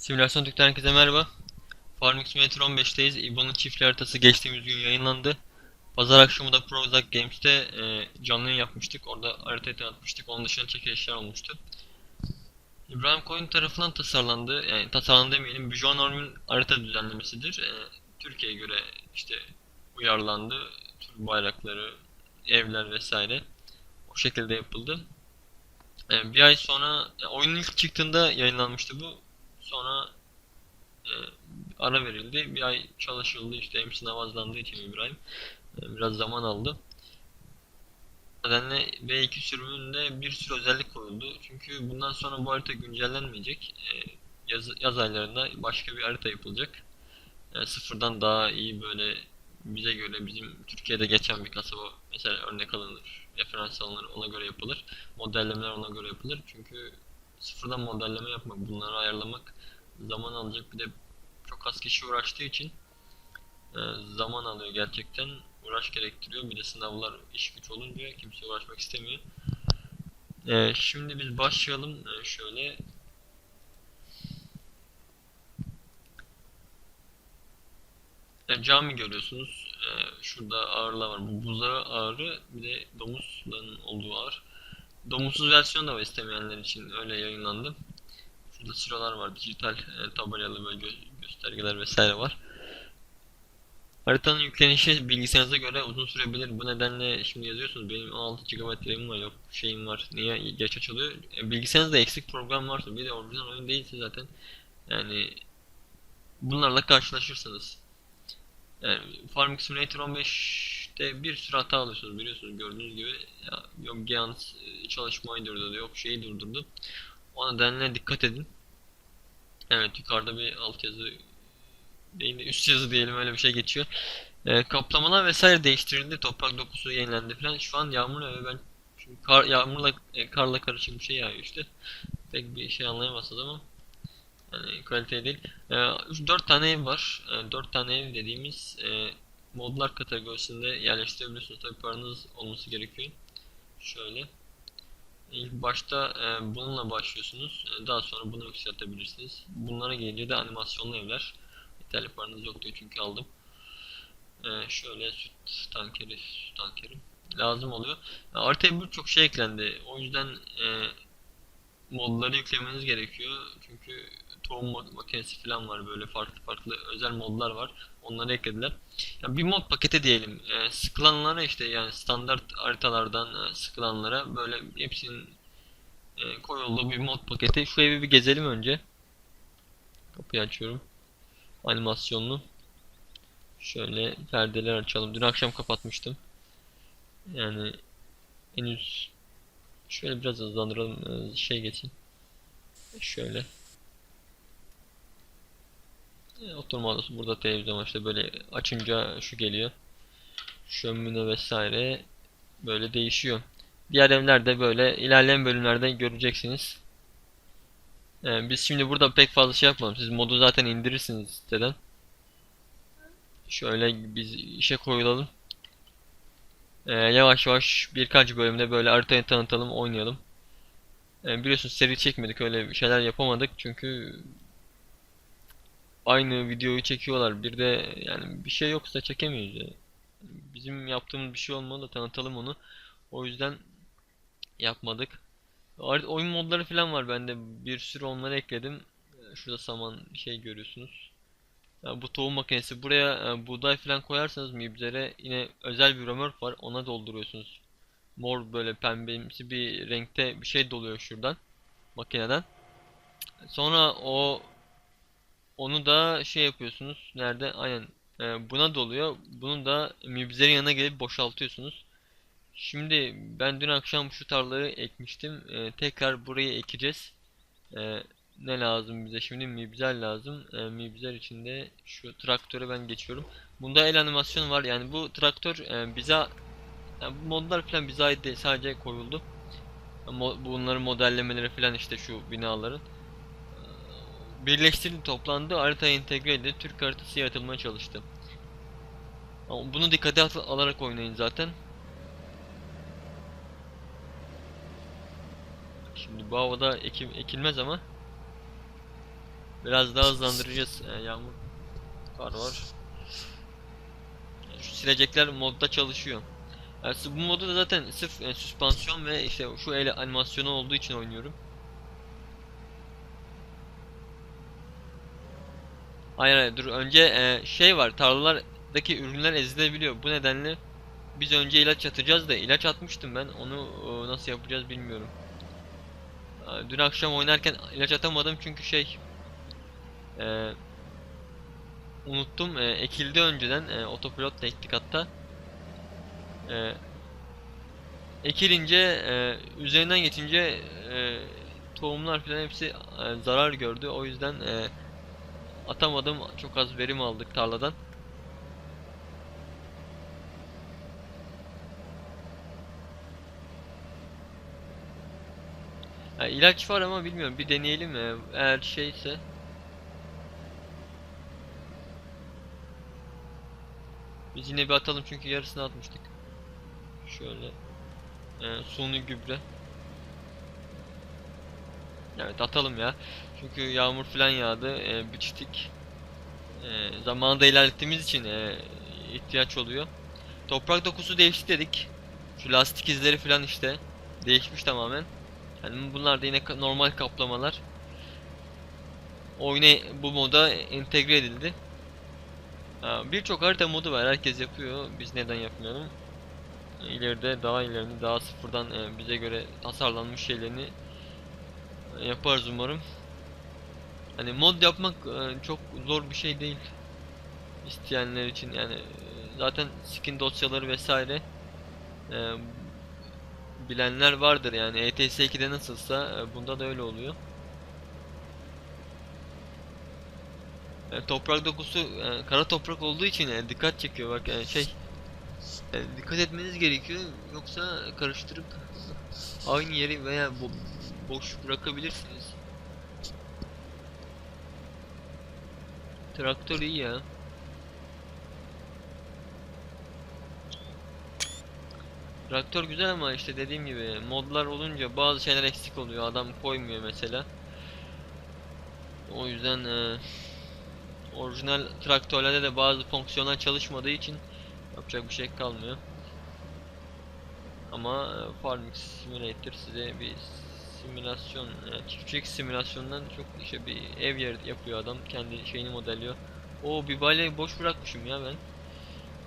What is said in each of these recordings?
Simülasyon Türk'ten herkese merhaba. Farming Simulator 15'teyiz. İbo'nun çiftli haritası geçtiğimiz gün yayınlandı. Pazar akşamı da Prozac Games'te e, canlı yayın yapmıştık. Orada haritayı tanıtmıştık. Onun dışında çekilişler olmuştu. İbrahim Koyun tarafından tasarlandı. Yani tasarlandı demeyelim. Bijon Norm'un harita düzenlemesidir. E, Türkiye'ye göre işte uyarlandı. Türk bayrakları, evler vesaire. O şekilde yapıldı. E, bir ay sonra e, oyunun ilk çıktığında yayınlanmıştı bu. Sonra e, ara verildi. Bir ay çalışıldı işte hem sınav azlandığı için İbrahim. E, biraz zaman aldı. Nedenle V2 sürümünde bir sürü özellik koyuldu. Çünkü bundan sonra bu harita güncellenmeyecek. E, yaz, yaz aylarında başka bir harita yapılacak. E, sıfırdan daha iyi böyle bize göre bizim Türkiye'de geçen bir kasaba mesela örnek alınır, referans alınır, ona göre yapılır. Modellemeler ona göre yapılır. Çünkü sıfırdan modelleme yapmak, bunları ayarlamak zaman alacak. Bir de çok az kişi uğraştığı için e, zaman alıyor gerçekten. Uğraş gerektiriyor. Bir de sınavlar iş güç olunca kimse uğraşmak istemiyor. E, şimdi biz başlayalım. E, şöyle e, cami görüyorsunuz. E, şurada ağırlar var. Bu buzağı ağrı bir de domuzların olduğu ağır. Domuzsuz versiyon da var istemeyenler için öyle yayınlandı. Şurada sıralar var. Dijital e, tabelalı böyle gö- göstergeler vesaire var. Haritanın yüklenişi bilgisayarınıza göre uzun sürebilir. Bu nedenle şimdi yazıyorsunuz benim 16 GB RAM'im var yok şeyim var. Niye geç açılıyor? E, bilgisayarınızda eksik program varsa bir de orijinal oyun değilse zaten yani bunlarla karşılaşırsınız. Yani Farming Simulator 15'te bir sürü hata alıyorsunuz biliyorsunuz gördüğünüz gibi ya, yok Giants e, çalışmayı durdurdu yok şeyi durdurdu. O nedenle dikkat edin. Evet yukarıda bir altyazı değil de üst yazı diyelim öyle bir şey geçiyor. Ee, kaplamalar vesaire değiştirildi. Toprak dokusu yenilendi falan. Şu an yağmur ve ben çünkü kar, yağmurla e, karla karışık bir şey yağıyor işte. Pek bir şey anlayamazsınız ama yani kaliteli değil. Ee, üç- dört tane ev var. Ee, dört tane ev dediğimiz e, modlar kategorisinde yerleştirebiliyorsunuz. Tabii paranız olması gerekiyor. Şöyle. İlk başta e, bununla başlıyorsunuz. E, daha sonra bunu yükseltebilirsiniz. Bunlara gelince de animasyonlu evler. Yeterli paranız yok diyor çünkü aldım. E, şöyle süt tankeri, süt tankeri lazım oluyor. E, haritaya birçok şey eklendi. O yüzden e, modları yüklemeniz gerekiyor. Çünkü tohum mak- makinesi falan var böyle farklı farklı özel modlar var. Onları eklediler. Ya bir mod paketi diyelim. E, sıkılanlara işte yani standart haritalardan e, sıkılanlara böyle hepsinin e, koyulduğu bir mod paketi. Şu evi bir gezelim önce. Kapıyı açıyorum. Animasyonlu. Şöyle perdeler açalım. Dün akşam kapatmıştım. Yani henüz şöyle biraz hızlandıralım. e, Şey geçin. Şöyle. E, Oturma odası burada televizyon işte böyle açınca şu geliyor. Şömine vesaire böyle değişiyor. Diğer evlerde böyle ilerleyen bölümlerde göreceksiniz. E, biz şimdi burada pek fazla şey yapmadım. Siz modu zaten indirirsiniz siteden. Şöyle biz işe koyulalım. E, yavaş yavaş birkaç bölümde böyle haritayı tanıtalım, oynayalım. E, biliyorsunuz seri çekmedik öyle şeyler yapamadık çünkü aynı videoyu çekiyorlar. Bir de yani bir şey yoksa çekemiyoruz ya. Bizim yaptığımız bir şey olmalı da tanıtalım onu. O yüzden yapmadık. Oyun modları falan var bende. Bir sürü onları ekledim. Ee, Şurada saman şey görüyorsunuz. Ya bu tohum makinesi. Buraya e, buğday falan koyarsanız mibzere yine özel bir römork var. Ona dolduruyorsunuz. Mor böyle pembemsi bir renkte bir şey doluyor şuradan. Makineden. Sonra o onu da şey yapıyorsunuz. Nerede? Aynen. Ee, buna doluyor. Bunu da mibzerin yanına gelip boşaltıyorsunuz. Şimdi ben dün akşam şu tarlayı ekmiştim. Tekrar burayı ekeceğiz. Ne lazım bize şimdi? Mibzer lazım. Ee, mibzer içinde şu traktöre ben geçiyorum. Bunda el animasyonu var. Yani bu traktör e, bize yani bu modlar falan bize ait değil. Sadece koyuldu. Mo- bunların modellemeleri falan işte şu binaların. Birleştirildi, toplandı, haritaya entegre edildi, Türk haritası yaratılmaya çalıştı. Ama bunu dikkate al- alarak oynayın zaten. Şimdi bu havada ekim, ekilmez ama Biraz daha hızlandıracağız. Ee, yağmur, kar var. Şu silecekler modda çalışıyor. Yani bu modu da zaten sırf e, süspansiyon ve işte şu el animasyonu olduğu için oynuyorum. Hayır hayır dur önce e, şey var tarlalardaki ürünler ezilebiliyor. Bu nedenle biz önce ilaç atacağız da ilaç atmıştım ben onu e, nasıl yapacağız bilmiyorum. Dün akşam oynarken ilaç atamadım çünkü şey e, unuttum e, ekildi önceden e, otopilotla ektik hatta. E, ekilince e, üzerinden geçince e, tohumlar falan hepsi e, zarar gördü. O yüzden e, atamadım. Çok az verim aldık tarladan. Ha, ilaç var ama bilmiyorum. Bir deneyelim mi? Eğer şeyse. Biz yine bir atalım çünkü yarısını atmıştık. Şöyle. Ee, suni gübre. Evet atalım ya. Çünkü yağmur falan yağdı. Ee, biçtik. Ee, zamanında ilerlettiğimiz için ee, ihtiyaç oluyor. Toprak dokusu değişti dedik. Şu lastik izleri falan işte değişmiş tamamen. Yani bunlar da yine normal kaplamalar. Oyuna bu moda entegre edildi. Ha, Birçok harita modu var. Herkes yapıyor. Biz neden yapmayalım? İleride daha ilerini daha sıfırdan e, bize göre tasarlanmış şeylerini e, yaparız umarım. Hani mod yapmak e, çok zor bir şey değil. İsteyenler için yani zaten skin dosyaları vesaire bilenler vardır yani ETS 2'de nasılsa bunda da öyle oluyor. E, toprak dokusu e, kara toprak olduğu için e, dikkat çekiyor bak e, şey e, dikkat etmeniz gerekiyor yoksa karıştırıp aynı yeri veya bo- boş bırakabilirsiniz. Traktör iyi ya. Traktör güzel ama işte dediğim gibi modlar olunca bazı şeyler eksik oluyor. Adam koymuyor mesela. O yüzden e, orijinal traktörlerde de bazı fonksiyonlar çalışmadığı için yapacak bir şey kalmıyor. Ama e, Farming Simulator size bir simülasyon, yani çiftçilik simülasyonundan çok işte bir ev yer yapıyor adam. Kendi şeyini modelliyor. O bir balyayı boş bırakmışım ya ben.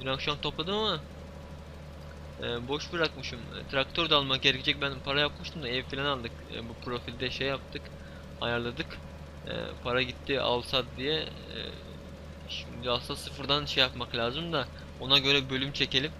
Dün akşam topladım ama e, boş bırakmışım. E, traktör de almak gerekecek. Ben para yapmıştım da ev falan aldık. E, bu profilde şey yaptık. Ayarladık. E, para gitti al sat diye. E, şimdi aslında sıfırdan şey yapmak lazım da ona göre bölüm çekelim.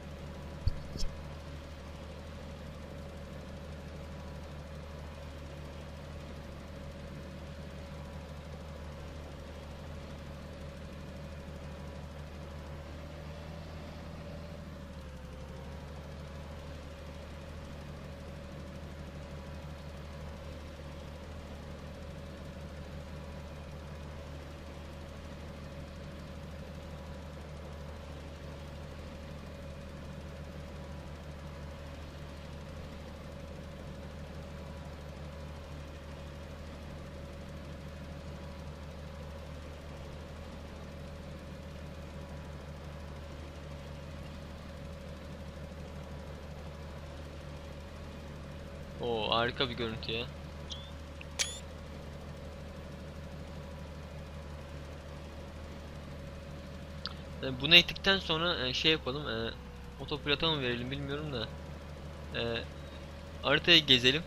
Harika bir görüntü ya. E, bunu ektikten sonra e, şey yapalım. E, otopilota mı verelim bilmiyorum da. E, haritayı gezelim.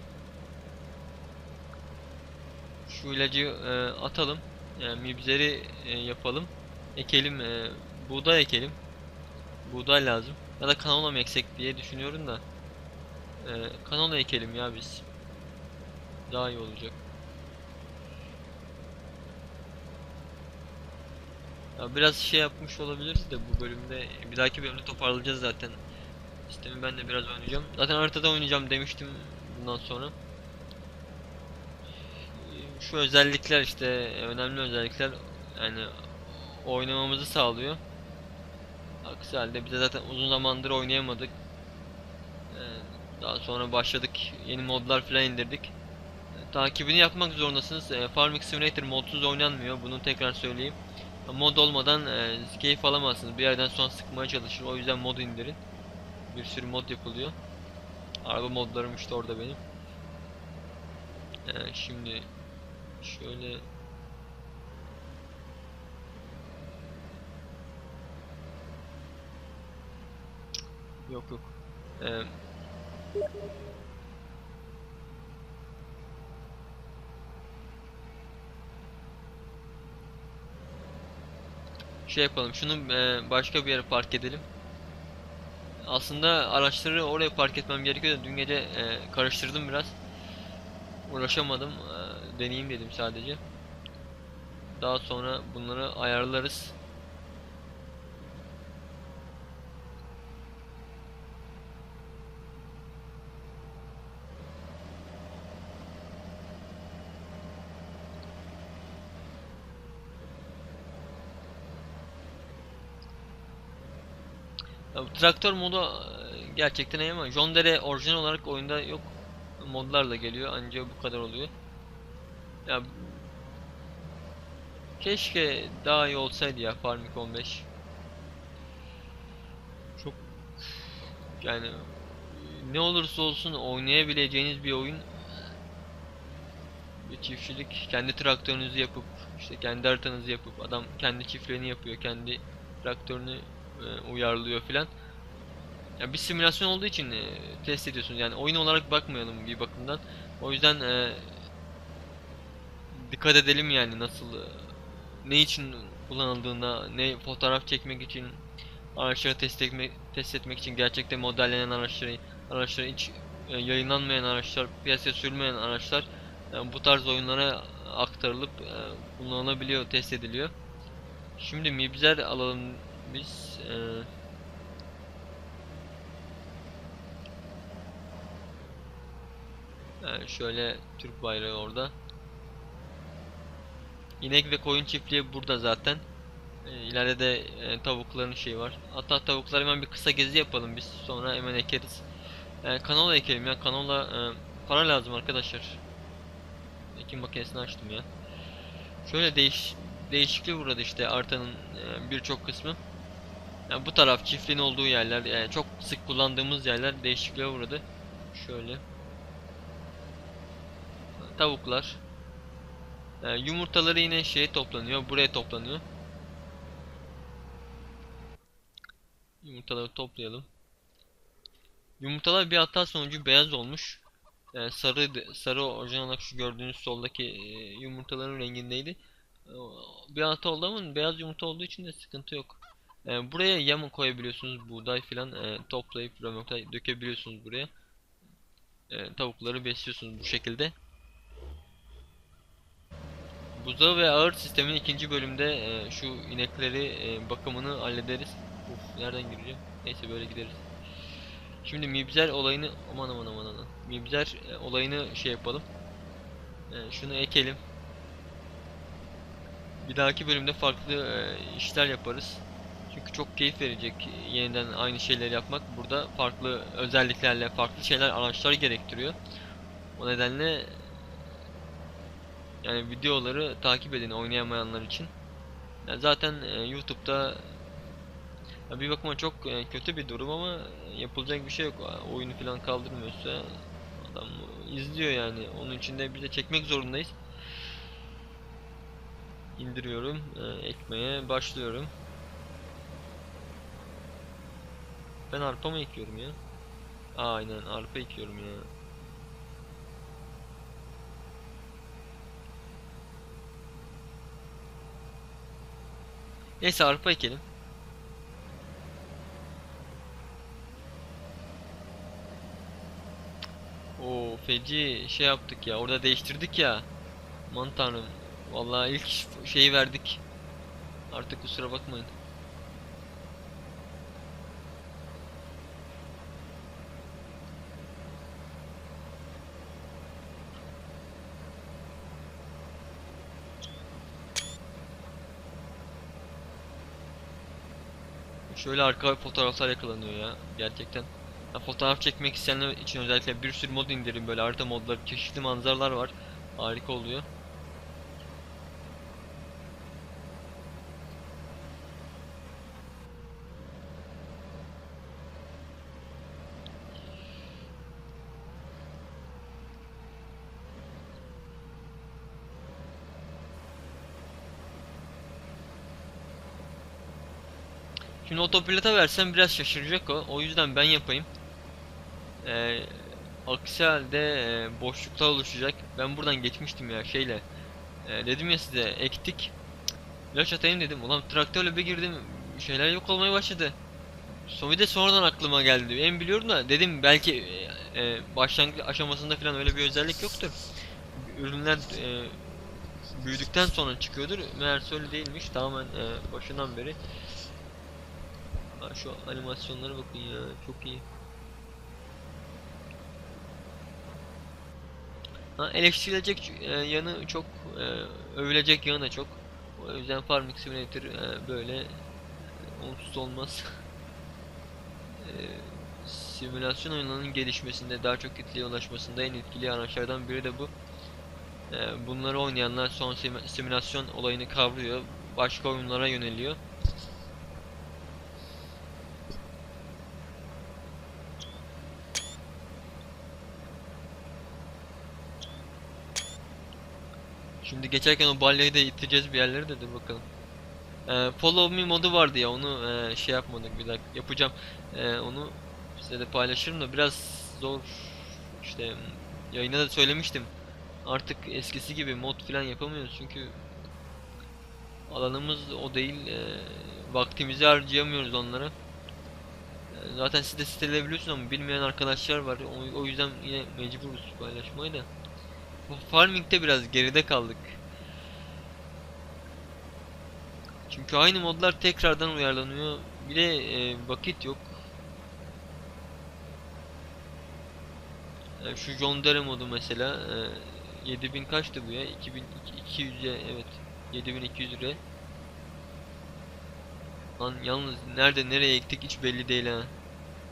Şu ilacı e, atalım. Yani mibzeri e, yapalım. Ekelim. E, buğday ekelim. Buğday lazım. Ya da kanola mı eksek diye düşünüyorum da. E, kanola ekelim ya biz. Daha iyi olacak. Ya biraz şey yapmış olabiliriz de bu bölümde bir dahaki bölümde toparlayacağız zaten. Sistemi ben de biraz oynayacağım. Zaten haritada oynayacağım demiştim bundan sonra. Şu özellikler işte önemli özellikler yani oynamamızı sağlıyor. Aksi halde bize zaten uzun zamandır oynayamadık. Ee, Daha sonra başladık yeni modlar falan indirdik. takibini yapmak zorundasınız. E, Farming Simulator modsuz oynanmıyor. Bunu tekrar söyleyeyim. Mod olmadan e, keyif alamazsınız. Bir yerden sonra sıkmaya çalışır. O yüzden mod indirin. Bir sürü mod yapılıyor. Araba modlarım işte orada benim. E, şimdi şöyle Yok yok. Şey yapalım. Şunu e, başka bir yere park edelim. Aslında araçları oraya park etmem gerekiyor da dün gece e, karıştırdım biraz. Uğraşamadım. E, deneyeyim dedim sadece. Daha sonra bunları ayarlarız. Traktör modu e, gerçekten iyi ama John Deere orijinal olarak oyunda yok. Modlarla geliyor ancak bu kadar oluyor. Ya keşke daha iyi olsaydı ya Farming 15. Çok yani ne olursa olsun oynayabileceğiniz bir oyun. Bir çiftçilik kendi traktörünüzü yapıp işte kendi haritanızı yapıp adam kendi çiftliğini yapıyor kendi traktörünü e, uyarlıyor filan. Ya bir simülasyon olduğu için e, test ediyorsunuz. Yani oyun olarak bakmayalım bir bakımdan. O yüzden e, dikkat edelim yani nasıl e, ne için kullanıldığına, ne fotoğraf çekmek için, araçları test etmek, test etmek için gerçekten modellenen araçları, araçları hiç e, yayınlanmayan araçlar, piyasaya sürülmeyen araçlar e, bu tarz oyunlara aktarılıp e, kullanılabiliyor, test ediliyor. Şimdi mibzer alalım biz. E, yani şöyle Türk bayrağı orada. İnek ve koyun çiftliği burada zaten. E, ileride de e, tavukların şeyi var. Hatta tavuklar hemen bir kısa gezi yapalım biz. Sonra hemen ekeriz. E, kanola ekelim ya. Kanola e, para lazım arkadaşlar. Ekim makinesini açtım ya. Şöyle değiş değişikliğe uğradı işte artanın e, birçok kısmı. Yani bu taraf çiftliğin olduğu yerler, yani çok sık kullandığımız yerler değişikliğe uğradı. Şöyle. Tavuklar. Yani yumurtaları yine şeye toplanıyor, buraya toplanıyor. Yumurtaları toplayalım. Yumurtalar bir hata sonucu beyaz olmuş. Yani sarı sarı orijinal olarak şu gördüğünüz soldaki e, yumurtaların rengindeydi. Bir hata oldu ama beyaz yumurta olduğu için de sıkıntı yok. E, buraya yama koyabiliyorsunuz buğday filan e, toplayıp römorkta dökebiliyorsunuz buraya. E, tavukları besliyorsunuz bu şekilde. Buzağı ve ağır sistemin ikinci bölümde e, şu inekleri e, bakımını hallederiz. Uf nereden gireceğim? Neyse böyle gideriz. Şimdi mibzer olayını aman aman aman aman. Mibzer e, olayını şey yapalım. E, şunu ekelim. Bir dahaki bölümde farklı e, işler yaparız. Çünkü çok keyif verecek yeniden aynı şeyleri yapmak. Burada farklı özelliklerle farklı şeyler araçlar gerektiriyor. O nedenle yani videoları takip edin oynayamayanlar için. Yani zaten e, YouTube'da ya bir bakıma çok e, kötü bir durum ama yapılacak bir şey yok. Oyunu falan kaldırmıyorsa adam izliyor yani. Onun için de biz de çekmek zorundayız. İndiriyorum, e, ekmeye başlıyorum. Ben arpa mı ekiyorum ya? Aynen arpa ekiyorum ya. Neyse arpa ekelim. O feci şey yaptık ya. Orada değiştirdik ya. Aman tanrım. Vallahi ilk şeyi verdik. Artık kusura bakmayın. Şöyle arka fotoğraflar yakalanıyor ya gerçekten. Ya fotoğraf çekmek isteyenler için özellikle bir sürü mod indirin böyle harita modları, çeşitli manzaralar var. Harika oluyor. Şimdi otopilota versem biraz şaşıracak o. O yüzden ben yapayım. Ee, aksi halde e, boşluklar oluşacak. Ben buradan geçmiştim ya şeyle. Ee, dedim ya size ektik. İlaç atayım dedim. Ulan traktörle bir girdim. Şeyler yok olmaya başladı. Son bir de sonradan aklıma geldi. Ben biliyorum da dedim belki e, e, başlangıç aşamasında falan öyle bir özellik yoktur. Ürünler e, büyüdükten sonra çıkıyordur. Meğerse öyle değilmiş. Tamamen e, başından beri Ha, şu animasyonlara bakın ya çok iyi. Ha, eleştirilecek e, yanı çok, e, övülecek yanı da çok. O yüzden Farming Simulator e, böyle onsuz olmaz. Simülasyon oyunlarının gelişmesinde, daha çok kitleye ulaşmasında en etkili araçlardan biri de bu. Bunları oynayanlar son sim- simülasyon olayını kavruyor, başka oyunlara yöneliyor. Şimdi geçerken o balyayı da iteceğiz bir yerlere de dur bakalım. Ee, follow me modu vardı ya onu e, şey yapmadık bir dakika yapacağım. Ee, onu size de paylaşırım da biraz zor. İşte yayına da söylemiştim. Artık eskisi gibi mod falan yapamıyoruz çünkü alanımız o değil. e, vaktimizi harcayamıyoruz onlara. E, Zaten siz de ama bilmeyen arkadaşlar var. O, o yüzden yine mecburuz paylaşmayı da. Farming'de biraz geride kaldık. Çünkü aynı modlar tekrardan uyarlanıyor. Bir de e, vakit yok. E, şu John Deere modu mesela e, 7000 kaçtı bu ya? 2200'e evet 7200 lira. Lan yalnız nerede nereye ektik hiç belli değil ha.